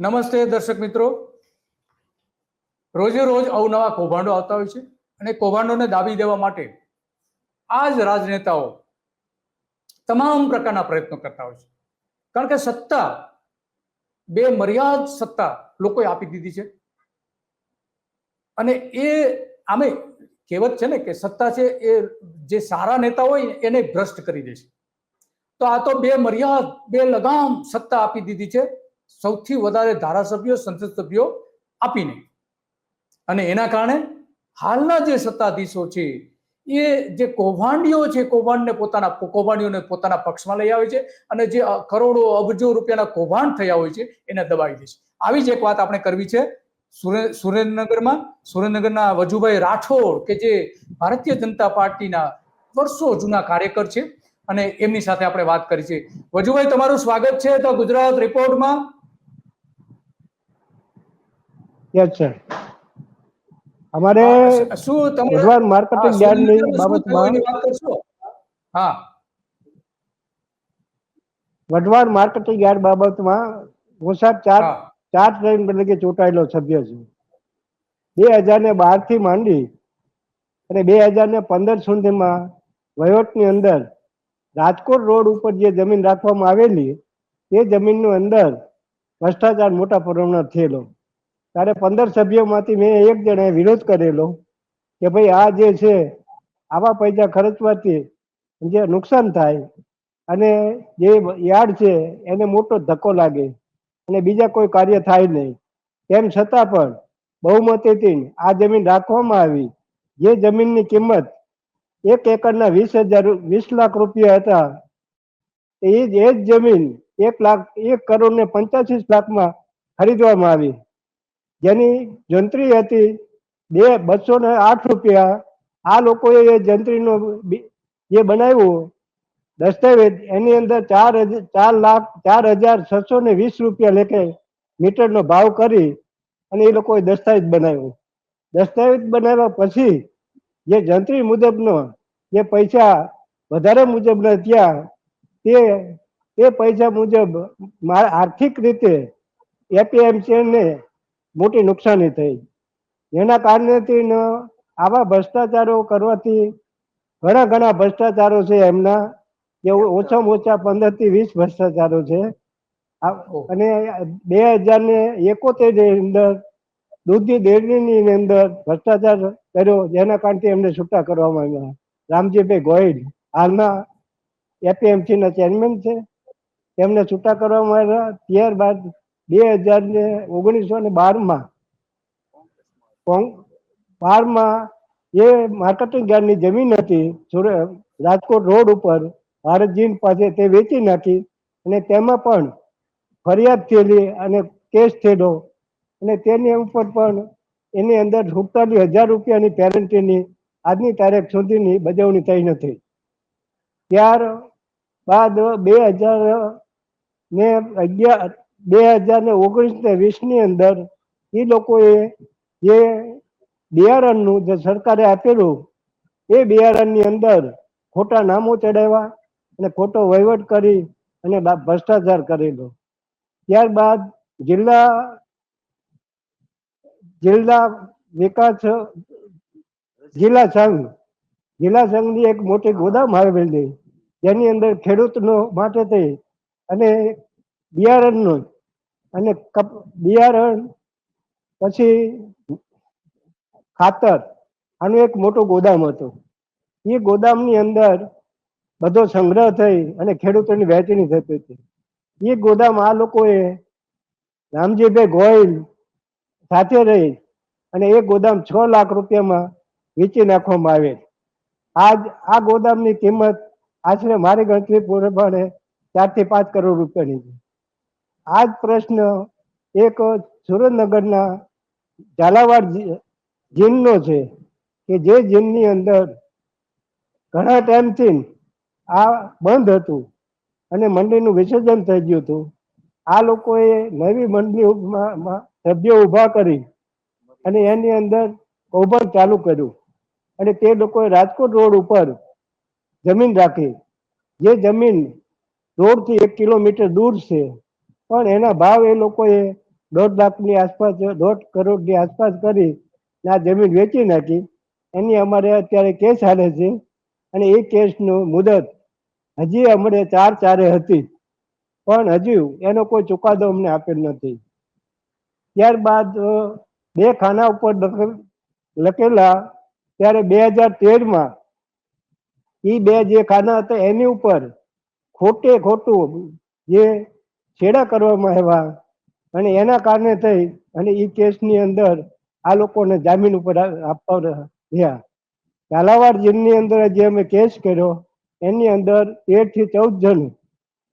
નમસ્તે દર્શક મિત્રો. રોજે રોજ અવનવા કૌભાંડો આવતા હોય છે અને કૌભાંડોને દાબી દેવા માટે આ જ રાજનેતાઓ તમામ પ્રકારના પ્રયત્નો કરતા હોય છે. કારણ કે સત્તા, બે મર્યાદ સત્તા લોકોએ આપી દીધી છે. અને એ આમે કહેવત છે ને કે સત્તા છે એ જે સારા નેતા હોય એને ભ્રષ્ટ કરી દે છે. તો આ તો બે મર્યાદ, બે લગામ સત્તા આપી દીધી છે. સૌથી વધારે ધારાસભ્યો સંસદ સભ્યો આપીને અને એના કારણે હાલના જે સત્તાધીશો છે, એ જે કૌભાંડીઓ છે, કૌભાંડને પોતાના, કૌભાંડીઓને પોતાના પક્ષમાં લઈ આવે છે અને જે કરોડો, અબજો રૂપિયાના કૌભાંડ થયા હોય છે, એને દબાવી દે છે. આવી જ એક વાત આપણે કરવી છે. સુરે- સુરેન્દ્રનગરમાં, સુરેન્દ્રનગરના વજુભાઈ રાઠોડ કે જે ભારતીય જનતા પાર્ટીના વર્ષો જૂના કાર્યકર છે અને એમની સાથે આપણે વાત કરી છે. વજુભાઈ, તમારું સ્વાગત છે. તો ગુજરાત રિપોર્ટમાં યસ સર અમારે શું તમે ભગવાન માર્કેટિંગ થયું બાબતમાં હા. વઢવાણ માર્કેટિંગ યાર્ડ બાબતમાં હું સાહેબ ચાર ચાર ટ્રેન તરીકે ચૂંટાયેલો સભ્ય છું. બે હજાર ને બારથી માંડી અને બે હજાર ને પંદર સુધીમાં વહીવટની અંદર રાજકોટ રોડ ઉપર જે જમીન રાખવામાં આવેલી તે જમીનની અંદર ભ્રષ્ટાચાર મોટા પ્રમાણમાં થયેલો. ત્યારે પંદર સભ્યોમાંથી મેં એક જણાએ વિરોધ કરેલો કે ભાઈ આ જે છે, આવા પૈસા ખર્ચવાથી જે નુકસાન થાય અને જે યાર્ડ છે, એને મોટો ધક્કો લાગે અને બીજા કોઈ કાર્ય થાય નહીં. તેમ છતાં પણ બહુમતીથી આ જમીન રાખવામાં આવી. જે જમીનની કિંમત એક એકરના વીસ હજાર, વીસ લાખ રૂપિયા હતા. એ જ જમીન એક લાખ, એક કરોડ ને પંચ્યાસી લાખમાં ખરીદવામાં આવી. જેની જંત્રી હતી, બે બસો ને આઠ રૂપિયા. આ લોકોએ એ જંત્રીનો જે બનાવ્યું, દસ્તાવેજ, એની અંદર ચાર ચાર લાખ, ચાર હજાર છસો ને વીસ રૂપિયા લેખે મીટરનો ભાવ કરી અને એ લોકોએ દસ્તાવેજ બનાવ્યો. દસ્તાવેજ બનાવ્યા પછી જે જંત્રી મુજબનો, જે પૈસા વધારે મુજબના ત્યાં તે એ પૈસા મુજબ આર્થિક રીતે એપીએમસીને મોટી નુકસાની થઈ. જેના કારણેથી આવા ભ્રષ્ટાચારો કરવાથી ઘણા ઘણા ભ્રષ્ટાચારો છે એમના. જે ઓછામાં ઓછા પંદરથી વીસ ભ્રષ્ટાચારો છે. અને બે હજાર ને એકોતેર અંદર દૂધની ડેરીની અંદર ભ્રષ્ટાચાર કર્યો જેના કારણથી એમને છૂટા કરવામાં આવ્યા. રામજીભાઈ ગોહિલ હાલના એપીએમસી ના ચેરમેન છે. તેમને છૂટા કરવામાં આવ્યા. ત્યારબાદ બે હજાર ને ઓગણીસો ને બારમાં બારમાં એ માર્કેટિંગ યાર્ડની જમીન હતી રાજકોટ રોડ ઉપર ભારતજીન પાસે તે વેચી નાખી અને તેમાં પણ ફરિયાદ થયેલી અને કેસ થયેલો અને તેની ઉપર પણ એની અંદર સુડતાલીસ હજાર રૂપિયાની પેરેન્ટીની આજની તારીખ સુધીની બજવણી થઈ નથી. ત્યાર બાદ બે હજાર ને અગિયાર બે હજાર ને ઓગણીસ ને વીસની અંદર એ લોકોએ જે બિયારણનું જે સરકારે આપેલું, એ બિયારણની અંદર ખોટા નામો ચડાવ્યા અને ખોટો વહીવટ કરી અને ભ્રષ્ટાચાર કરેલો. ત્યારબાદ જિલ્લા જિલ્લા વિકાસ, જિલ્લા સંઘ, જિલ્લા સંઘની એક મોટી ગોદામ આવેલી, જેની અંદર ખેડૂતનો માટે થઈ અને બિયારણનું અને બિયારણ, પછી ખાતર, આનું એક મોટું ગોદામ હતું. એ ગોદામની અંદર બધો સંગ્રહ થઈ અને ખેડૂતોની વહેંચણી થતી હતી. એ ગોદામ આ લોકોએ રામજીભાઈ ગોયલ સાથે રહી અને એ ગોદામ છ લાખ રૂપિયામાં વેચી નાખવામાં આવે. આજ, આ ગોદામની કિંમત આશરે મારી ગણતરી પ્રમાણે ચારથી પાંચ કરોડ રૂપિયાની છે. આ જ પ્રશ્ન એક સુરેન્દ્રનગરના ઝાલાવાડ જીમનો છે કે જે જીનની અંદર ઘણા ટાઈમથી આ બંધ હતું અને મંડળીનું વિસર્જન થઈ ગયું હતું. આ લોકોએ નવી મંડળી સભ્યો ઊભા કરી અને એની અંદર કૌભાંડ ચાલુ કર્યું અને તે લોકોએ રાજકોટ રોડ ઉપર જમીન રાખી. જે જમીન રોડથી એક કિલોમીટર દૂર છે. પણ એના ભાવ એ લોકોએ દોઢ લાખની આસપાસ, દોઢ કરોડની આસપાસ કરી આ જમીન વેચી નાખી. એની અમારે અત્યારે કેસ હાલે છે અને એ કેસનું મુદત હજી અમારે ચાર ચારે હતી. પણ હજુ એનો કોઈ ચુકાદો અમને આપેલ નથી. ત્યારબાદ બે ખાના ઉપર લખે- લખેલા ત્યારે બે હજાર તેરમાં એ બે જે ખાના હતા એની ઉપર ખોટે ખોટું જે છેડા કરવામાં આવ્યા અને એના કારણે થઈ અને એ કેસની અંદર આ લોકોને જામીન ઉપર આપવા રહ્યા. ઝાલાવાડ જેલની અંદર જે અમે કેસ કર્યો, એની અંદર તેરથી ચૌદ જણ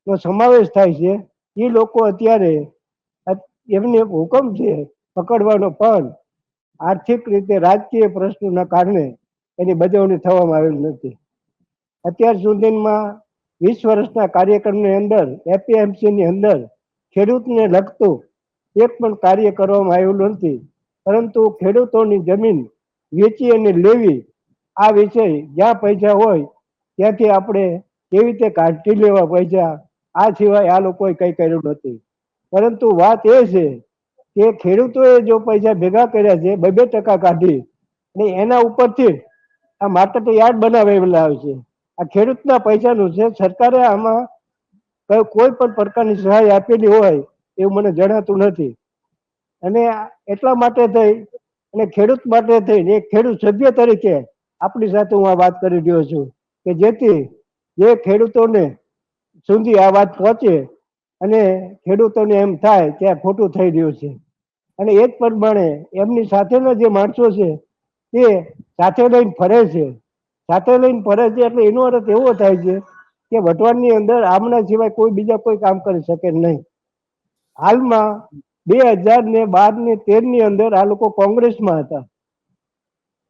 નો સમાવેશ થાય છે. એ લોકો અત્યારે એમને હુકમ છે પકડવાનો, પણ આર્થિક રીતે રાજકીય પ્રશ્નોના કારણે એની બજવણી થવામાં આવેલ નથી. અત્યાર સુધીમાં વીસ વર્ષના કાર્યક્રમની અંદર એપીએમસી ની અંદર ખેડૂતને લગતું એક પણ કાર્ય કરવામાં આવેલું નથી. પરંતુ ખેડૂતોની જમીન વેચી અને લેવી, આ વિષય જ્યાં પૈસા હોય, ત્યાંથી આપણે કેવી રીતે કાઢી લેવા પૈસા, આ સિવાય આ લોકોએ કંઈ કર્યું નથી. પરંતુ વાત એ છે કે ખેડૂતોએ જો પૈસા ભેગા કર્યા છે બે બે ટકા કાઢી, અને એના ઉપરથી આ માર્કેટ યાર્ડ બનાવેલા આવે છે. આ ખેડૂતના પૈસાનું છે સરકારે આમાં કઈ- પણ પ્રકારની સહાય આપેલી હોય એવું મને જણાતું નથી. અને એટલા માટે થઈ અને ખેડૂત માટે થઈ એક ખેડૂત સભ્ય તરીકે આપણી સાથે હું આ વાત કરી રહ્યો છું કે જેથી જે ખેડૂતોને સુધી આ વાત પહોંચે અને ખેડૂતોને એમ થાય કે આ ખોટું થઈ રહ્યું છે. અને એ જ પ્રમાણે એમની સાથેના જે માણસો છે તે સાથે લઈને ફરે છે. સાથે લઈને ફરે છે એટલે એનો અર્થ એવો થાય છે કે વટવાણની અંદર આમના સિવાય કોઈ બીજા કોઈ કામ કરી શકે નહીં. હાલમાં બે હજાર ને બાર ને તેરની અંદર આ લોકો કોંગ્રેસમાં હતા.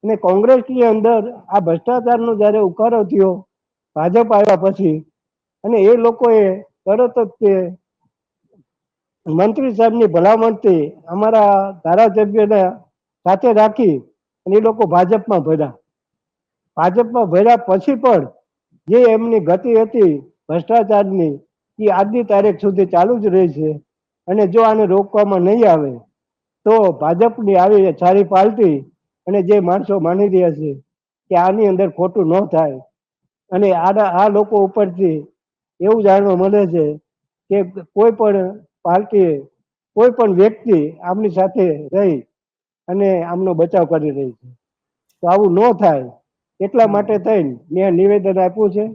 અને કોંગ્રેસની અંદર આ ભ્રષ્ટાચારનો જ્યારે ઉકારો થયો ભાજપ આવ્યા પછી અને એ લોકોએ તરત જ તે મંત્રી સાહેબની ભલામણથી અમારા ધારાસભ્યને સાથે રાખી અને એ લોકો ભાજપમાં ભર્યા. ભાજપમાં ભર્યા પછી પણ જે એમની ગતિ હતી ભ્રષ્ટાચારની, એ આજની તારીખ સુધી ચાલુ જ રહી છે. અને જો આને રોકવામાં નહીં આવે, તો ભાજપની આવી સારી પાર્ટી અને જે માણસો માની રહ્યા છે કે આની અંદર ખોટું ન થાય. અને આના, આ લોકો ઉપરથી એવું જાણવા મળે છે કે કોઈ પણ પાર્ટી કોઈ પણ વ્યક્તિ આમની સાથે રહી અને આમનો બચાવ કરી રહી છે. તો આવું ન થાય. એટલા માટે થઈને મેં નિવેદન આપ્યું છે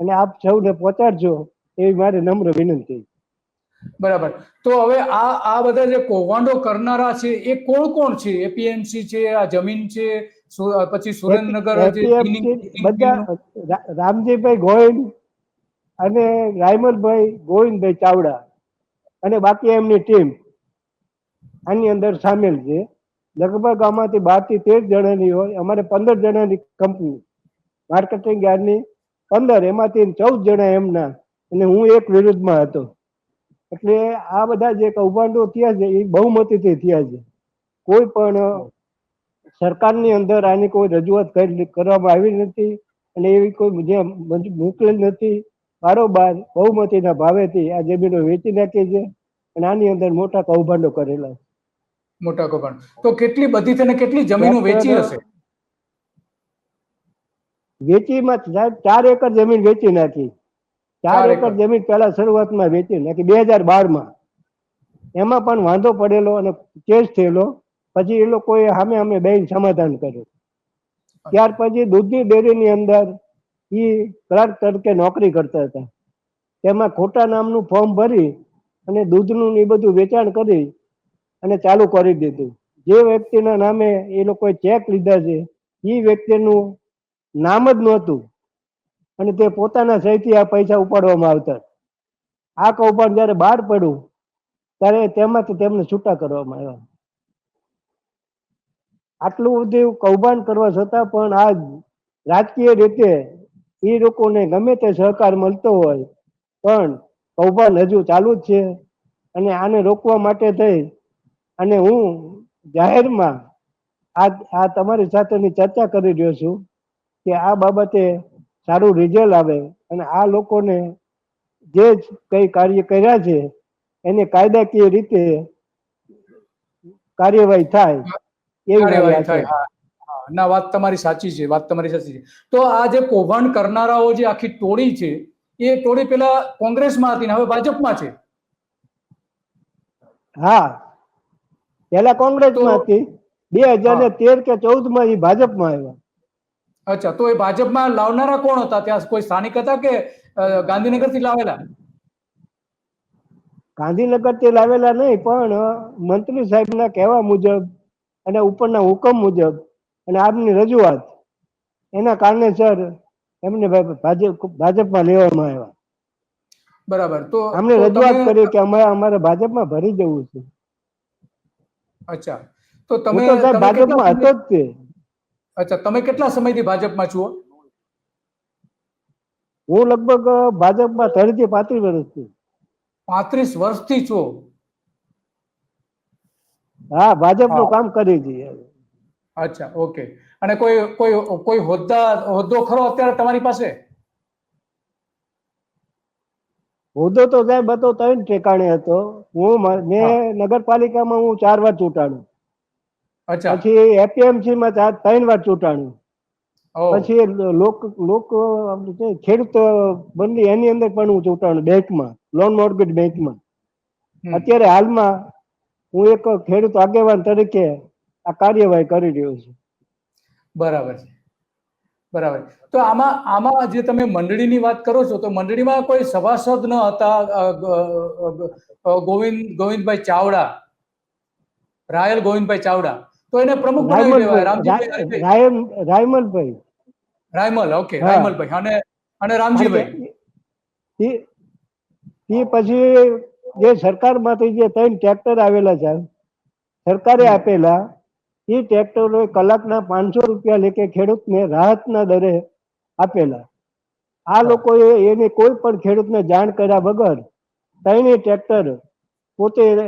અને આપ સૌને પહોંચાડજો એવી મારી નમ્ર વિનંતી. બરાબર. તો હવે આ આ બધા જે કૌભાંડો કરનારા છે એ કોણ કોણ છે? એપીએમસી છે આ જમીન છે પછી સુરેન્દ્રનગર બધા રામજીભાઈ ગોહિલ અને રાયમલભાઈ ગોવિંદભાઈ ચાવડા અને બાકી એમની ટીમ આની અંદર સામેલ છે. લગભગ આમાંથી બારથી તેર જણાની હોય, અમારે પંદર જણાની કંપની માર્કેટિંગ યાર્ડની પંદર, એમાંથી ચૌદ જણા એમના, અને હું એક વિરુદ્ધમાં હતો. એટલે આ બધા જે કૌભાંડો થયા છે, એ બહુમતીથી થયા છે. કોઈ પણ સરકારની અંદર આની કોઈ રજૂઆત કરી- કરવામાં આવી નથી, અને એવી કોઈ જે મોકલેલ નથી. બારોબાર બહુમતીના ભાવેથી આ જમીનો વેચી નાખી છે, અને આની અંદર મોટા કૌભાંડો કરેલા છે. મોટા કૌભાંડ. તો કેટલી બધી તેને કેટલી જમીનો વેચી હશે? વેચીમાં સાહેબ ચાર એકર જમીન વેચી નાખી. ચાર એકર. જમીન પહેલા શરૂઆતમાં વેચી નાખી. બે હજાર બારમાં. એમાં પણ વાંધો પડેલો અને કેસ થયેલો. પછી એ લોકોએ સામે સામે બેન સમાધાન કર્યું. ત્યાર પછી દૂધની ડેરીની અંદર એ ક્લાર્ક તરીકે નોકરી કરતા હતા. તેમાં ખોટા નામનું ફોર્મ ભરી અને દૂધનું એ બધું વેચાણ કરી અને ચાલુ કરી દીધું. જે વ્યક્તિના નામે એ લોકોએ ચેક લીધા છે, એ વ્યક્તિનું નામ જ નહોતું. અને તે પોતાના સહીથી આ પૈસા ઉપાડવામાં આવતા. આ કૌભાંડ જ્યારે બહાર પડ્યું, ત્યારે તેમાંથી તેમને છૂટા કરવામાં આવ્યા. આટલું બધું કૌભાંડ કરવા છતાં પણ આ રાજકીય રીતે એ લોકોને ગમે તે સહકાર મળતો હોય, પણ કૌભાંડ હજુ ચાલુ જ છે. અને આને રોકવા માટે થઈ અને હું જાહેરમાં આ આ તમારી સાથેની ચર્ચા કરી રહ્યો છું કે આ બાબતે સારું રિઝલ્ટ આવે અને આ લોકોને જે જ કઈ કાર્ય કર્યા છે એને કાયદાકીય રીતે કાર્યવાહી થાય એવી થાય. ના વાત તમારી સાચી છે વાત તમારી સાચી છે. તો આ જે કૌભાંડ કરનારાઓ જે આખી ટોળી છે એ ટોળી પેલા કોંગ્રેસમાં હતી ને હવે ભાજપમાં છે? હા. પેલા કોંગ્રેસમાં હતી બે હજાર ને તેર કે ચૌદમાં એ ભાજપમાં આવ્યા. અચ્છા તો એ ભાજપમાં લાવનારા કોણ હતા? ત્યાં કોઈ સ્થાનિક હતા કે ગાંધીનગરથી લાવેલા? ગાંધીનગરથી લાવેલા નહીં પણ મંત્રી સાહેબના કહેવા મુજબ અને ઉપરના હુકમ મુજબ અને આપની રજૂઆત એના કારણે સર એમને ભાજપ ભાજપમાં લેવામાં આવ્યા. બરાબર તો અમને રજૂઆત કરી કે અમારે અમારે ભાજપમાં ભરી જવું છે. અચ્છા. તો તમે ભાજપમાં હતો જ તે. અચ્છા તમે કેટલા સમયથી ભાજપમાં છો? હું લગભગ ભાજપમાં ત્રણથી પાંત્રીસ વર્ષથી પાંત્રીસ વર્ષથી છો? હા ભાજપનું. કામ કરી દઈએ અચ્છા ઓકે. અને કોઈ કોઈ કોઈ હોદ્દા હોદ્દો ખરો અત્યારે તમારી પાસે? હોદ્દો તો સાહેબ હતો ત્રણ ઠેકાણે હતો. હું મ- નગરપાલિકામાં હું ચાર વાર ચૂંટાણું. પછી એપીએમસી માં ચાર ત્રણ વાર ચૂંટાણું. પછી લોક લોક ખેડૂત બંધી એની અંદર પણ હું ચૂંટાણું બેંકમાં લોન મોર્ગેજ બેંકમાં. અત્યારે હાલમાં હું એક ખેડૂત આગેવાન તરીકે આ કાર્યવાહી કરી રહ્યો છું. બરાબર છે. બરાબર. તો આમાં આમાં જે તમે મંડળીની વાત કરો છો તો મંડળીમાં કોઈ સભાસદ ન હતા ગોવિંદ ગોવિંદભાઈ ચાવડા રાયલ ગોવિંદભાઈ ચાવડા. તો એને પ્રમુખ બનાવી દેવાય રામજીભાઈ રાયમલભાઈ. રાયમલ ઓકે રાયમલભાઈ. અને અને રામજીભાઈ. એ એ પછી જે સરકારમાંથી જે ત્રણ ટ્રેક્ટર આવેલા છે સરકારે આપેલા એ ટ્રેક્ટરો કલાકના પાંચસો રૂપિયા લેખે ખેડૂતને રાહતના દરે આપેલા. આ લોકોએ એને કોઈ પણ ખેડૂતને જાણ કર્યા વગર ત્રણેય ટ્રેક્ટર પોતે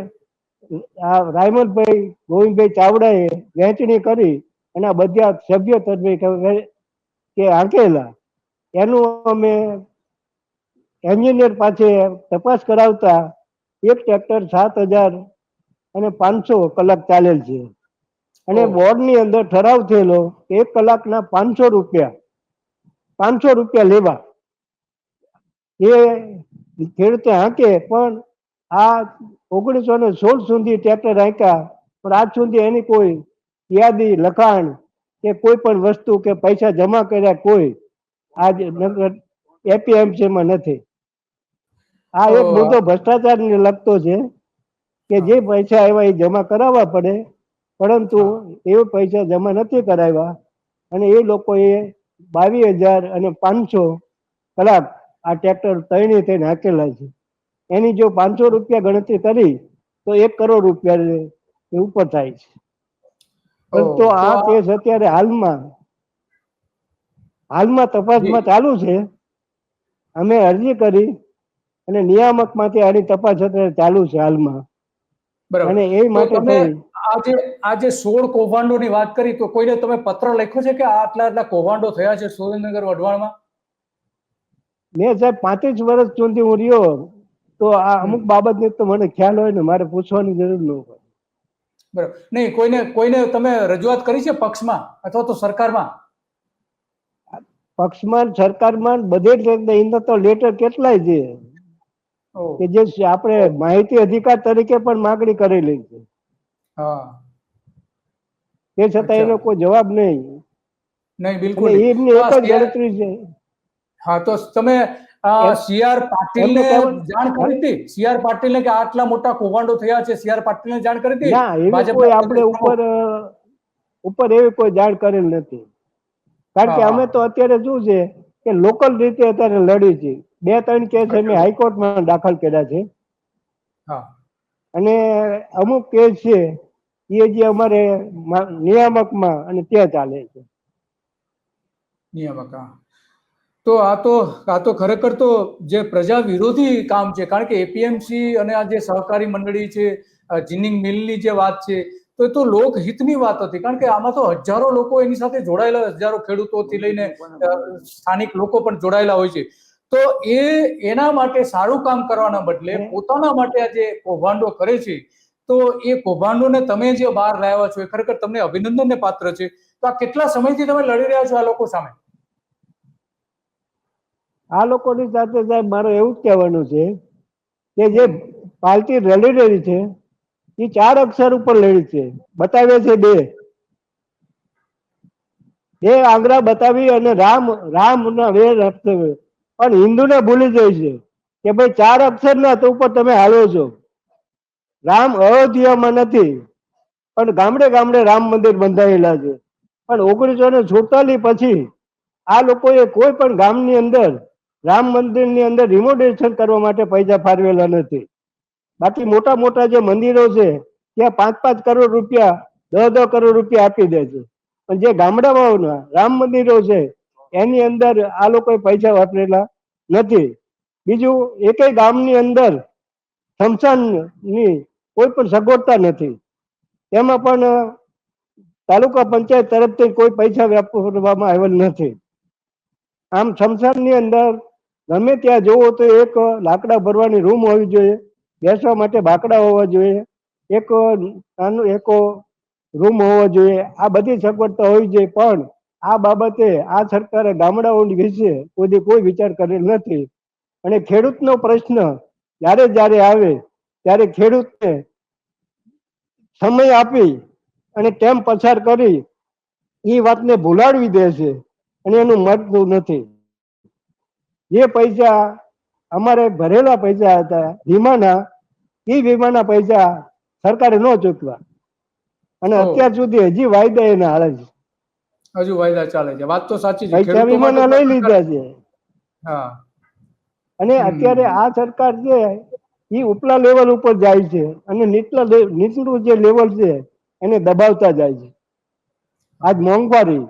આ રાયમલભાઈ ગોવિંદભાઈ ચાવડાએ વહેંચણી કરી અને બધા સભ્ય તરફે કે- આંકેલા. એનું અમે એન્જિનિયર પાસે તપાસ કરાવતા એક ટ્રેક્ટર સાત હજાર અને પાંચસો કલાક ચાલેલ છે. અને બોર્ડ બોર્ડની અંદર ઠરાવ થયેલો એક કલાકના પાંચસો રૂપિયા પાંચસો રૂપિયા લેવા. એ ખેડૂતે હાંકે પણ આ ઓગણીસો ને સોળ સુધી ટ્રેક્ટર હાંક્યા પણ આજ સુધી એની કોઈ યાદી લખાણ કે કોઈ પણ વસ્તુ કે પૈસા જમા કર્યા કોઈ આજ એપીએમસી માં નથી. આ એક તો- ભ્રષ્ટાચાર ભ્રષ્ટાચારને લગતો છે કે જે પૈસા એવા એ જમા કરાવવા પડે. પરંતુ એ પૈસા જમા નથી કરાવ્યા અને એ લોકોએ બાવીસ હજાર અને પાંચસો કલાક આ ટ્રેક્ટર ત્રણેય થઈને હાકેલા છે. એની જો પાંચસો રૂપિયા ગણતરી કરી તો એક કરોડ રૂપિયા ઉપર થાય છે. પરંતુ આ કેસ અત્યારે હાલમાં હાલમાં તપાસમાં ચાલુ છે. અમે અરજી કરી અને નિયામકમાંથી આની તપાસ અત્યારે ચાલુ છે હાલમાં. અને એ માટે આજે આજે સોળ કૌભાંડોની વાત કરી તો કોઈને તમે પત્ર લખ્યો છે કે આટલા આટલા કૌભાંડો થયા છે સુરેન્દ્રનગર વઢવાણમાં? મેં સાહેબ પાંત્રીસ વર્ષ સુધી હું રહ્યો તો આ અમુક બાબતની તો મને ખ્યાલ હોય ને મારે પૂછવાની જરૂર ન હોય. બરાબર. નહીં કોઈને કોઈને તમે રજૂઆત કરી છે પક્ષમાં અથવા તો સરકારમાં? પક્ષમાં સરકારમાં બધે જ રીતે એના તો લેટર કેટલાય છે કે જે આપણે માહિતી અધિકાર તરીકે પણ માગણી કરેલી છે. હા. એ છતાં એ એનો કોઈ જવાબ નહીં. નહીં બિલકુલ એમની એક જ ગણતરી છે. હા તો તમે સીઆર પાટીલ કહેવાનું- જાણ કરી હતી? સીઆર પાટીલ ને કે આટલા મોટા કૌભાંડો થયા છે સીઆર પાટીલ ને જાણ કરી હતી? ના એવી કોઈ આપણે ઉપર ઉપર એવી કોઈ જાણ કરેલ નથી. કારણ કે અમે તો અત્યારે શું છે કે લોકલ રીતે અત્યારે લડી છે. બે ત્રણ કેસ અમે હાઈકોર્ટમાં દાખલ કર્યા છે. હા. અને અમુક કેસ છે, એ જે અમારે નિયામકમાં અને ત્યાં ચાલે છે. નિયામક તો આ તો આ તો ખરેખર તો જે પ્રજા વિરોધી કામ છે, કારણ કે એપીએમસી અને આ જે સહકારી મંડળી છે જીનિંગ મિલની જે વાત છે, તો એ તો લોકહિતની વાત હતી, કારણ કે આમાં તો હજારો લોકો એની સાથે જોડાયેલા, હજારો ખેડૂતોથી લઈને સ્થાનિક લોકો પણ જોડાયેલા હોય છે. તો એ એના માટે સારું કામ કરવાના બદલે પોતાના માટે આ જે કૌભાંડો કરે છે તો એ કૌભાંડોને તમે જે બહાર લાવ્યા છો એ ખરેખર તમને અભિનંદનને પાત્ર છે. તો આ કેટલા સમયથી તમે લડી રહ્યા છો આ લોકો સામે? આ લોકોની સાથે સાહેબ મારે એવું જ કહેવાનું છે કે જે પાર્ટી લડી રહી છે એ ચાર અક્ષર ઉપર લડી છે. બતાવે છે બે. બે આંગળા બતાવી અને રામ રામ ના રસ્તે પણ હિન્દુને ભૂલી જાય છે કે ભાઈ ચાર અક્ષરના તો ઉપર તમે હાલો છો. રામ અયોધ્યામાં નથી, પણ ગામડે ગામડે રામ મંદિર બંધાયેલા છે. પણ ઓગણીસો ને સુડતાલીસ પછી આ લોકોએ કોઈ પણ ગામની અંદર, રામ મંદિરની અંદર રિમોડેશન કરવા માટે પૈસા ફાળવેલા નથી. બાકી મોટા મોટા જે મંદિરો છે, ત્યાં પાંચ પાંચ કરોડ રૂપિયા દસ દસ કરોડ રૂપિયા આપી દે છે. પણ જે ગામડામાં રામ મંદિરો છે એની અંદર આ લોકોએ પૈસા વાપરેલા નથી. બીજું, એકેય ગામની અંદર સ્મશાનની કોઈ પણ સગવડતા નથી. એમાં પણ તાલુકા પંચાયત તરફથી કોઈ પૈસા વાપરવામાં આવેલ નથી. આમ સ્મશાનની અંદર ગમે ત્યાં જોવો તો એક લાકડા ભરવાની રૂમ હોવી જોઈએ, બેસવા માટે બાકડા હોવા જોઈએ, એક નાનું, એક રૂમ હોવો જોઈએ, આ બધી સગવડતા હોવી જોઈએ. પણ આ બાબતે આ સરકારે ગામડાઓ વિશે કોઈ કોઈ વિચાર કરેલ નથી. અને ખેડૂતનો પ્રશ્ન જ્યારે જ્યારે આવે ત્યારે ખેડૂતને સમય આપી અને ટેમ પસાર કરી એ વાતને ભૂલાડવી દે છે અને એનું મળતું નથી. જે પૈસા અમારે ભરેલા પૈસા હતા વીમાના એ વીમાના પૈસા સરકારે ન ચૂકવા અને અત્યાર સુધી હજી વાયદા એને હાલે છે. હજુ વાયદા ચાલે છે. વાત તો સાચી છે. લઈ લીધા છે. હા. અને અત્યારે આ સરકાર છે એ ઉપલા લેવલ ઉપર જાય છે અને નીચલા નીચલું જે લેવલ છે એને દબાવતા જાય છે. આજ મોંઘવારી.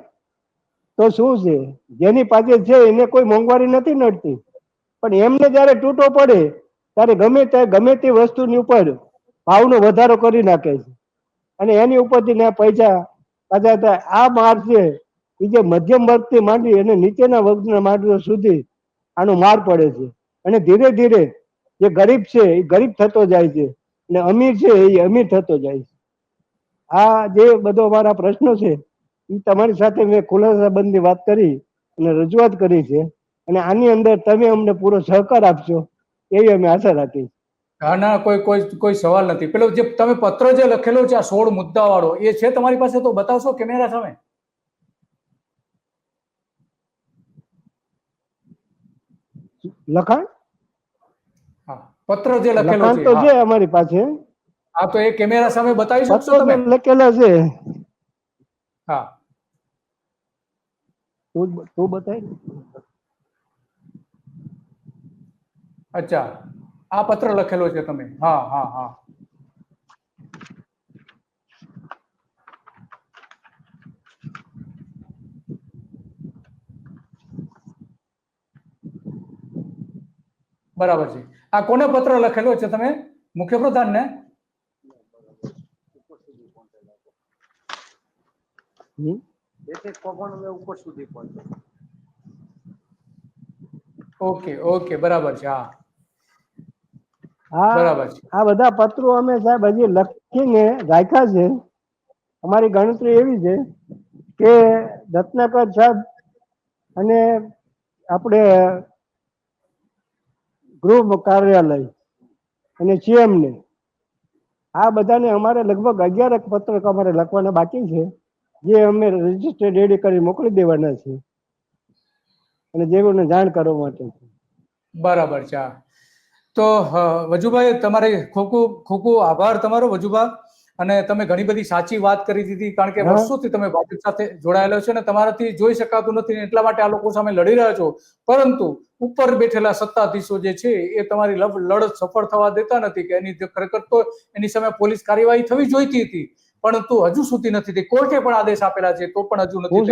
તો શું છે? જેની પાસે છે એને કોઈ મોંઘવારી નથી નડતી. પણ એમને જ્યારે તૂટો પડે ત્યારે ગમે તે ગમે તે વસ્તુની ઉપર ભાવનો વધારો કરી નાખે છે. અને એની ઉપરથી ને પૈસા પાછા થાય આ માર છે એ જે મધ્યમ વર્ગથી માંડી અને નીચેના વર્ગના માણસો સુધી આનો માર પડે છે. અને ધીરે ધીરે જે ગરીબ છે એ ગરીબ થતો જાય છે અને અમીર છે એ અમીર થતો જાય છે. આ જે બધો મારા પ્રશ્નો છે એ તમારી સાથે મેં ખુલાસાબંધી વાત કરી અને રજૂઆત કરી છે. અને આની અંદર તમે અમને પૂરો સહકાર આપશો, એવી અમે આશા રાખી હા ના કોઈ કોઈ કોઈ સવાલ નથી. પેલો જે તમે પત્ર જે લખેલો છે આ સોળ મુદ્દા વાળો એ છે તમારી પાસે તો બતાવશો કેમેરા સામે? લખાણ? પત્ર જે લખેલો છે તો છે અમારી પાસે. હા તો એ કેમેરા સામે બતાવી શકશો તમે? લખેલા છે. હા. તું તું બતાય અચ્છા. આ પત્ર લખેલો છે તમે. હા હા હા. બરાબર છે. આ કોને પત્ર લખેલો છે તમે? મુખ્યપ્રધાન ને હમ? ઓકે ઓકે બરાબર છે હા. આ બરાબર છે. આ બધા પત્રો અમે સાહેબ હજી લખીને રાખ્યા છે. અમારી ગણતરી એવી છે કે રત્નાકર સાહેબ અને આપણે ગૃહ કાર્યાલય અને સીએમ ને આ બધાને અમારે લગભગ અગિયાર પત્રક અમારે લખવાના બાકી છે જે અમે રજિસ્ટર રેડી કરી મોકલી દેવાના છે અને જેઓને જાણ કરવા માટે છે. બરાબર છે તો વજુભાઈ તમારે ખૂબ ખૂબ ખૂબ ખૂબ આભાર તમારો વજુભા. અને તમે ઘણી બધી સાચી વાત કરી દીધી કારણ કે વર્ષોથી તમે ભાજપ સાથે જોડાયેલા છો અને તમારાથી જોઈ શકાતું નથી એટલા માટે આ લોકો સામે લડી રહ્યા છો. પરંતુ ઉપર બેઠેલા સત્તાધીશો જે છે એ તમારી લડત સફળ થવા દેતા નથી કે એની ખરેખર તો એની સામે પોલીસ કાર્યવાહી થવી જોઈતી હતી. પરંતુ હજુ સુધી નથી થઈ. કોર્ટે પણ આદેશ આપેલા છે તો પણ હજુ નથી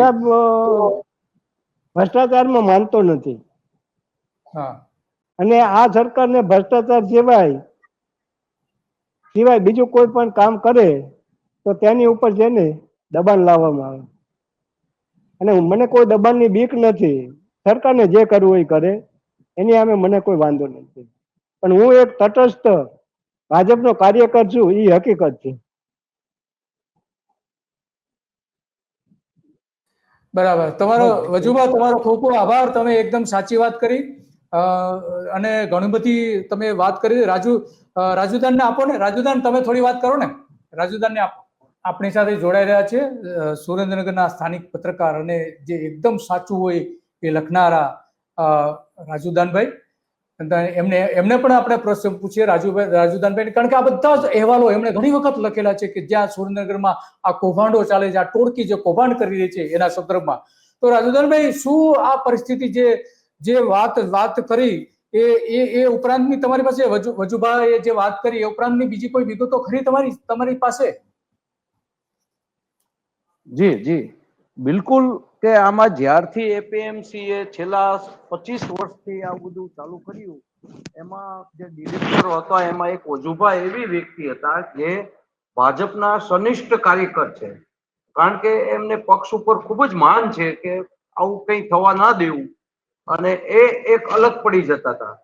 ભ્રષ્ટાચારમાં માનતો નથી. હા. અને આ સરકારને ભ્રષ્ટાચાર સિવાય સિવાય બીજું કોઈ પણ કામ કરે તો તેની ઉપર જેને દબાણ લાવવામાં આવે. અને મને કોઈ દબાણની બીક નથી. સરકારને જે કરવું એ કરે. એની સામે મને કોઈ વાંધો નથી. પણ હું એક તટસ્થ ભાજપનો કાર્યકર છું એ હકીકત છે. બરાબર. તમારો વજુભા તમારો ખૂબ ખૂબ આભાર. તમે એકદમ સાચી વાત કરી. અને ઘણી બધી તમે વાત કરી, રાજુ રાજુદાન રાજુદાનને આપો ને. રાજુદાન, તમે થોડી વાત કરો ને. રાજુદાનને આપો. આપણી સાથે જોડાઈ રહ્યા છે. સુરેન્દ્રનગરના સ્થાનિક પત્રકાર અને જે એકદમ સાચું હોય એ લખનારા રાજુદાનભાઈ. એમને એમને પણ આપણે પ્રશ્ન પૂછીએ રાજુભાઈ રાજુદાનભાઈ કારણ કે આ બધા જ અહેવાલો એમણે ઘણી વખત લખેલા છે કે જ્યાં સુરેન્દ્રનગરમાં આ કૌભાંડો ચાલે છે, આ ટોળકી જે કૌભાંડ કરી રહી છે એના સંદર્ભમાં. તો રાજુદાનભાઈ, શું આ પરિસ્થિતિ જે જે વાત વાત કરી, એ એ એ ઉપરાંતની તમારી પાસે વજુભાઈ વજુભાઈએ જે વાત કરી, એ ઉપરાંતની બીજી કોઈ વિગતો ખરી તમારી તમારી પાસે? જી જી. બિલકુલ કે આમાં જ્યારથી એપીએમસી એ છેલ્લા પચીસ વર્ષથી આ બધું ચાલુ કર્યું, એમાં જે ડિરેક્ટર હતા, એમાં એક ઓજુભા એવી વ્યક્તિ હતા જે ભાજપના સનિષ્ઠ કાર્યકર છે. કારણ કે એમને પક્ષ ઉપર ખૂબ જ માન છે કે આવું કંઈ થવા ના દેવું. અને એ એક અલગ પડી જતા હતા.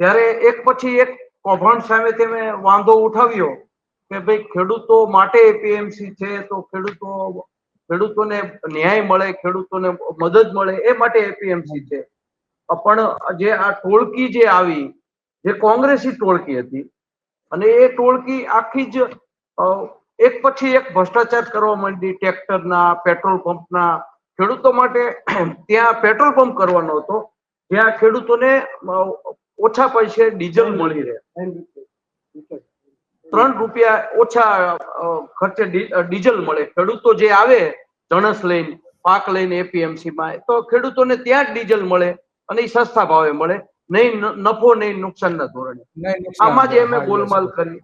ત્યારે એક પછી એક કૌભાંડ સામે તેમે વાંધો ઉઠાવ્યો કે ભાઈ ખેડૂતો માટે એપીએમસી છે તો ખેડૂતો, ખેડૂતોને ન્યાય મળે, ખેડૂતોને મદદ મળે એ માટે એપીએમસી છે. પણ જે આ ટોળકી જે આવી, જે કોંગ્રેસી ટોળકી હતી, અને એ ટોળકી આખી જ એક પછી એક ભ્રષ્ટાચાર કરવા માંડી, ટ્રેક્ટરના, પેટ્રોલ પંપના ખેડૂતો માટે ત્યાં પેટ્રોલ પંપ કરવાનો હતો જ્યાં ખેડૂતોને ઓછા પૈસે ડીઝલ મળી રહે. ત્રણ રૂપિયા ઓછા ખર્ચે ડીઝલ મળે. ખેડૂતો જે આવે જણસ લઈને પાક લઈને એપીએમસી માં તો ખેડૂતોને ત્યાં જ ડીઝલ મળે અને એ સસ્તા ભાવે મળે. નહીં નફો નહીં નુકસાનના ધોરણે. આમાં જ એમે ગોલમાલ કરી.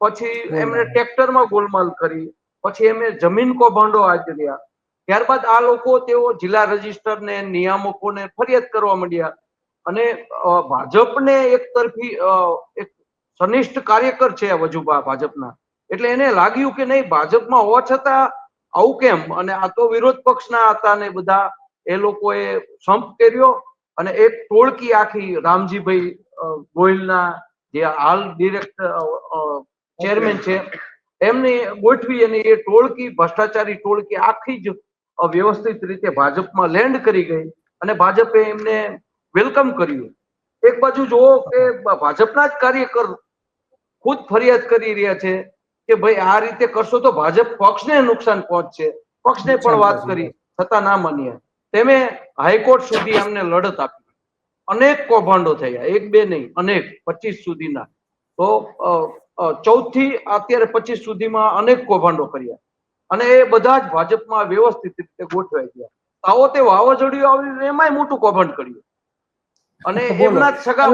પછી એમને એમણે ટ્રેક્ટરમાં ગોલમાલ કરી. પછી એમને જમીન કૌભાંડો આચર્યા ત્યારબાદ આ લોકો તેઓ જિલ્લા રજિસ્ટર ને નિયામકોને ફરિયાદ કરવા માંડ્યા અને ભાજપને એક તરફી એક સનિષ્ઠ કાર્યકર છે વજુભા ભાજપના. એટલે એને લાગ્યું કે નહીં, ભાજપમાં હોવા છતાં આવું કેમ? અને આ તો વિરોધ પક્ષના હતા ને બધા, એ લોકોએ સંપ કર્યો અને એક ટોળકી આખી રામજીભાઈ ગોહિલના જે હાલ ડિરેક્ટર ચેરમેન છે, એમને ગોઠવી અને એ ટોળકી, ભ્રષ્ટાચારી ટોળકી આખી જ અ, વ્યવસ્થિત રીતે ભાજપમાં લેન્ડ કરી ગઈ અને ભાજપે એમને વેલકમ કર્યું. એક બાજુ જુઓ કે ભાજપના જ કાર્યકર ખુદ ફરિયાદ કરી રહ્યા છે કે ભાઈ આ રીતે કરશો તો ભાજપ પક્ષને નુકસાન પહોંચશે. પક્ષને પણ વાત કરી છતાં ના માન્યા તેમે હાઈકોર્ટ સુધી અમને લડત આપી. અનેક કૌભાંડો થયા એક બે નહીં અનેક પચીસ સુધીના. તો ચૌદથી અત્યારે પચીસ સુધીમાં અનેક કૌભાંડો કર્યા. અને એ બધા જ ભાજપમાં વ્યવસ્થિત રીતે ગોઠવાઈ ગયા. આવો તે વાવાઝોડું આવ્યું એમાંય મોટું કૌભાંડ કર્યું. અને એમના જ સગા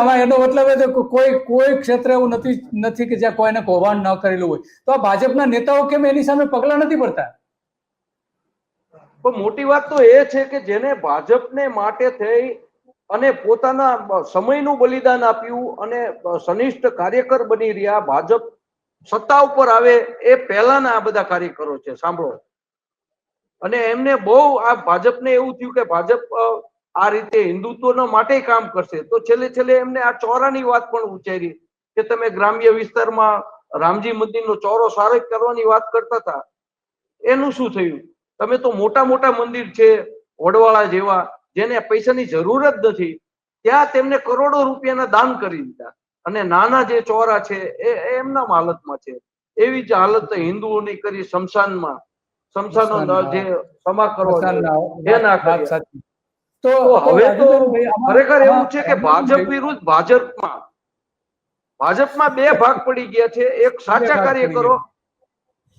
આમાં એનો મતલબ એ કે કોઈ કોઈ ક્ષેત્ર એવું નથી નથી કે જ્યાં કોઈને કૌભાંડ ન કરેલું હોય. તો આ ભાજપના નેતાઓ કેમ એની સામે પગલા નથી ભરતા? પણ મોટી વાત તો એ છે કે જેને ભાજપને માટે થઈ અને પોતાના સમયનું બલિદાન આપ્યું અને સનિષ્ઠ કાર્યકર બની રહ્યા ભાજપ સત્તા ઉપર આવે એ પહેલાના આ બધા કાર્યકરો છે, સાંભળો. અને એમને બહુ આ ભાજપને એવું થયું કે ભાજપ આ રીતે હિન્દુત્વના માટે કામ કરશે. તો છેલ્લે છેલ્લે એમને આ ચોરાની વાત પણ ઉચ્ચારી કે તમે ગ્રામ્ય વિસ્તારમાં રામજી મંદિરનો ચોરો સારો કરવાની વાત કરતા હતા. એનું શું થયું? તમે તો મોટા મોટા મંદિર છે, વડવાળા જેવા, જેને પૈસાની જરૂર જ નથી. ત્યાં તેમને કરોડો રૂપિયાના દાન કરી દીધા. અને નાના જે ચોરા છે એ એમના હાલતમાં છે. એવી જ હાલત હિન્દુઓની કરી શમશાનમાં. શમશાનો જે સમા કરવો. એ ના તો હવે તો ખરેખર એવું છે કે ભાજપ વિરુદ્ધ ભાજપમાં ભાજપમાં બે ભાગ પડી ગયા છે. એક સાચા કાર્યકરો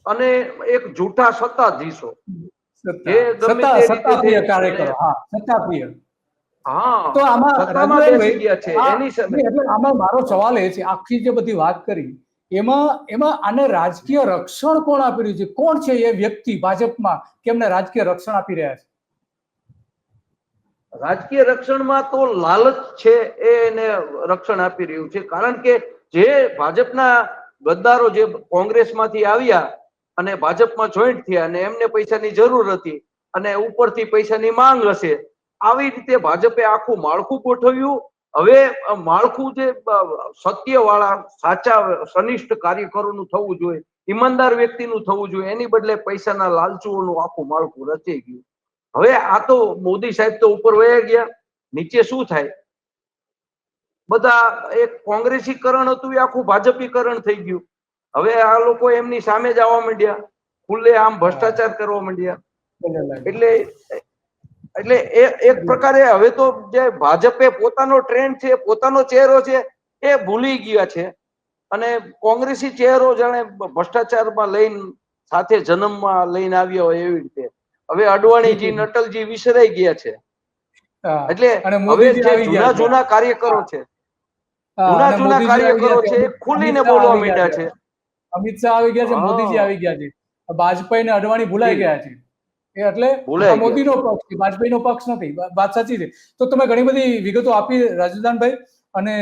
અને એક જૂઠા સત્તાધીશો. જે ગમે તે રીતે સત્તાપ્રિય કાર્યકરો હા સત્તાપ્રિય. તો આમાં મારો સવાલ એ છે આખી જે બધી વાત કરી એમાં એમાં આને રાજકીય રક્ષણ કોણ આપી રહ્યું છે? કોણ છે એ વ્યક્તિ ભાજપમાં કે એમને રાજકીય રક્ષણ આપી રહ્યા છે? રાજકીય રક્ષણમાં તો લાલચ છે એ એને રક્ષણ આપી રહ્યું છે કારણ કે જે ભાજપના ગદ્દારો જે કોંગ્રેસમાંથી આવ્યા અને ભાજપમાં જોઈન્ટ થયા અને એમને પૈસાની જરૂર હતી અને ઉપરથી પૈસાની માંગ હશે આવી રીતે ભાજપે આખું માળખું ગોઠવ્યું. હવે માળખું જે સત્યવાળા સાચા સનિષ્ઠ કાર્યકરોનું થવું જોઈએ ઈમાનદાર વ્યક્તિનું થવું જોઈએ એની બદલે પૈસાના લાલચુઓનું આખું માળખું રચાઈ ગયું. હવે આ તો મોદી સાહેબ તો ઉપર વયા ગયા. નીચે શું થાય? બધા એક કોંગ્રેસીકરણ હતું એ આખું ભાજપીકરણ થઈ ગયું. હવે આ લોકો એમની સામે જ આવવા માંડ્યા. ખુલ્લે આમ ભ્રષ્ટાચાર કરવા માંડ્યા. એટલે એટલે એ એક પ્રકારે હવે તો જે ભાજપે પોતાનો ટ્રેન્ડ છે પોતાનો ચહેરો છે એ ભૂલી ગયા છે. અને કોંગ્રેસી ચહેરો જાણે ભ્રષ્ટાચારમાં લઈને સાથે જન્મમાં લઈને આવ્યા હોય એવી રીતે. હવે અડવાણીજી નટલજી વિસરાઈ ગયા છે. એટલે હવે જે જૂના. જૂના કાર્યકરો છે જૂના જૂના કાર્યકરો છે. ખુલીને બોલવા માંડ્યા છે. અમિત શાહ આવી ગયા છે. મોદીજી આવી ગયા છે. વાજપેયી ને અડવાણી ભૂલાઈ ગયા છે. એટલે મોદીનો પક્ષ છે વાજપેયીનો પક્ષ નથી. વાત સાચી છે. તો તમે ઘણી બધી વિગતો આપી રાજદાનભાઈ અને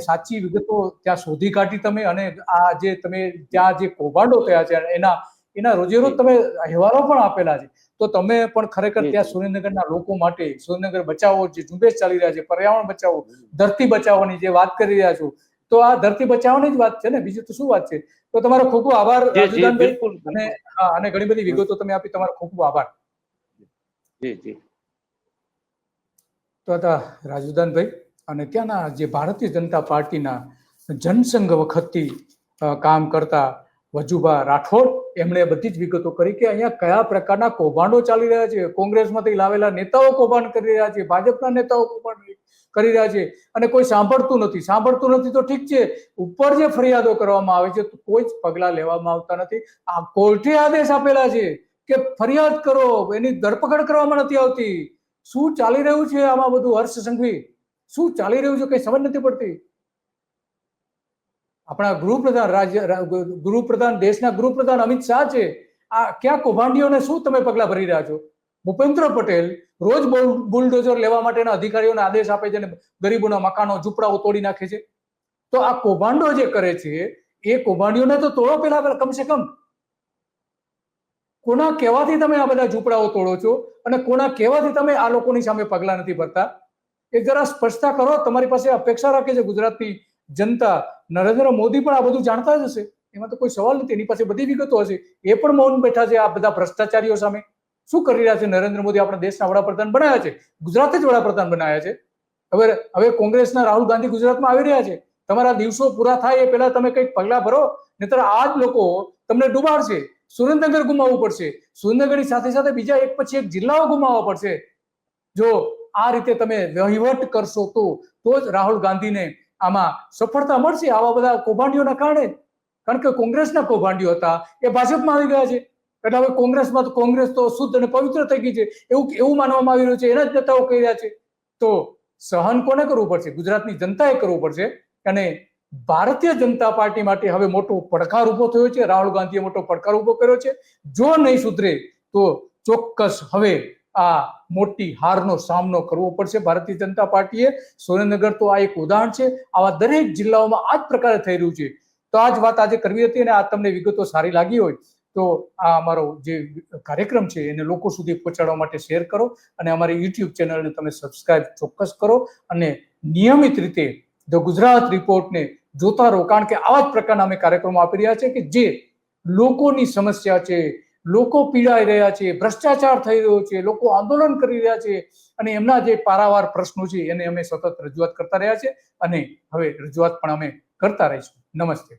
સાચી વિગતો ત્યાં શોધી કાઢી તમે અને આ જે તમે ત્યાં જે કૌભાંડો થયા છે એના એના રોજે રોજ તમે અહેવારો પણ આપેલા છે. તો તમે પણ ખરેખર ત્યાં સુરેન્દ્રનગરના લોકો માટે સુરેન્દ્રનગર બચાવો જે ઝુંબેશ ચાલી રહ્યા છે પર્યાવરણ બચાવો ધરતી બચાવવાની જે વાત કરી રહ્યા છો તો આ ધરતી બચાવવાની જ વાત છે ને? બીજું તો શું વાત છે? તો તમારો ખૂબ ખૂબ આભાર રાજદાનભાઈ. અને હા અને ઘણી બધી વિગતો તમે આપી તમારો ખૂબ ખૂબ આભાર. જી જી. તો હતા રાજુદાનભાઈ અને ત્યાંના જે ભારતીય જનતા પાર્ટીના જનસંઘ વખતથી કામ કરતા વજુભા રાઠોડ, એમણે બધી જ વિગતો કરી કે અહીંયા કયા પ્રકારના કૌભાંડો ચાલી રહ્યા છે? કોંગ્રેસમાંથી લાવેલા નેતાઓ કૌભાંડ કરી રહ્યા છે, ભાજપના નેતાઓ કૌભાંડ કરી રહ્યા છે અને કોઈ સાંભળતું નથી. સાંભળતું નથી તો ઠીક છે, ઉપર જે ફરિયાદો કરવામાં આવે છે તો કોઈ જ પગલા લેવામાં આવતા નથી. આ કોર્ટે આદેશ આપેલા છે કે ફરિયાદ કરો, એની ધરપકડ કરવામાં નથી આવતી. શું ચાલી રહ્યું છે આમાં બધું હર્ષ સંઘવી? શું ચાલી રહ્યું છે? કઈ સમજ નથી પડતી. આપણા ગૃહપ્રધાન રાજ્ય ગૃહપ્રધાન દેશના ગૃહપ્રધાન અમિત શાહ છે, આ ક્યાં કૌભાંડીઓને શું તમે પગલા ભરી રહ્યા છો? ભૂપેન્દ્ર પટેલ રોજ બુલડોઝર લેવા માટેના અધિકારીઓને આદેશ આપે છે અને ગરીબોના મકાનો ઝૂંપડાઓ તોડી નાખે છે. તો આ કૌભાંડો જે કરે છે, એ કૌભાંડીઓને તો તોડો પેલા કમસે કમ. કોના કહેવાથી તમે આ બધા ઝૂંપડાઓ તોડો છો અને કોના કહેવાથી તમે આ લોકોની સામે પગલા નથી ભરતા? એ જરા સ્પષ્ટતા કરો, તમારી પાસે અપેક્ષા રાખે છે ગુજરાતની જનતા નરેન્દ્ર મોદી પણ આ બધું જાણતા જ હશે. એમાં તો કોઈ સવાલ નથી. એની પાસે બધી વિગતો હશે. એ પણ મૌન બેઠા છે આ બધા ભ્રષ્ટાચારીઓ સામે. શું કરી રહ્યા છે નરેન્દ્ર મોદી? આપણા દેશના વડાપ્રધાન બનાવ્યા છે. ગુજરાત જ વડાપ્રધાન બનાવ્યા છે. હવે હવે કોંગ્રેસના રાહુલ ગાંધી ગુજરાતમાં આવી રહ્યા છે. તમારા દિવસો પૂરા થાય એ પહેલા તમે કંઈક પગલા ભરો. નહીતર આ જ લોકો તમને ડુબાડશે. સુરેન્દ્રનગર ગુમાવવું પડશે. સુરેન્દ્રનગરની સાથે સાથે બીજા એક પછી એક જિલ્લાઓ ગુમાવવા પડશે. જો આ રીતે તમે વહીવટ કરશો તો તો જ રાહુલ ગાંધીને આમાં સફળતા મળશે આવા બધા કૌભાંડીઓના કારણે. કારણ કે કોંગ્રેસના કૌભાંડીઓ હતા, એ ભાજપમાં આવી ગયા છે. એટલે હવે કોંગ્રેસમાં તો કોંગ્રેસ તો શુદ્ધ અને પવિત્ર થઈ ગઈ છે. એવું એવું માનવામાં આવી રહ્યું છે, એના જ નેતાઓ કહી રહ્યા છે. તો સહન કોને કરવું પડશે? ગુજરાતની જનતાએ કરવું પડશે. અને ભારતીય જનતા પાર્ટી માટે હવે મોટો પડકાર ઊભો થયો છે. રાહુલ ગાંધીએ મોટો પડકાર ઊભો કર્યો છે. જો નહીં સુધરે, તો ચોક્કસ હવે આ મોટી હારનો સામનો કરવો પડશે. ભારતીય જનતા પાર્ટીએ સુરેન્દ્રનગર તો આ એક ઉદાહરણ છે. આવા દરેક જિલ્લાઓમાં આ જ પ્રકારે થઈ રહ્યું છે. તો આ જ વાત આજે કરવી હતી અને આ તમને વિગતો સારી લાગી હોય તો આ અમારો જે કાર્યક્રમ છે એને લોકો સુધી પહોંચાડવા માટે શેર કરો અને અમારી યુટ્યુબ ચેનલને તમે સબસ્ક્રાઇબ ચોક્કસ કરો અને નિયમિત રીતે ધ ગુજરાત રિપોર્ટને જોતા રહો. કારણ કે આવા જ પ્રકારના અમે કાર્યક્રમો આપી રહ્યા છે કે જે લોકોની સમસ્યા છે લોકો પીડાઈ રહ્યા છે, ભ્રષ્ટાચાર થઈ રહ્યો છે, લોકો આંદોલન કરી રહ્યા છે અને એમના જે પારાવાર પ્રશ્નો છે એને અમે સતત રજૂઆત કરતા રહ્યા છે અને હવે રજૂઆત પણ અમે કરતા રહીશું. નમસ્તે.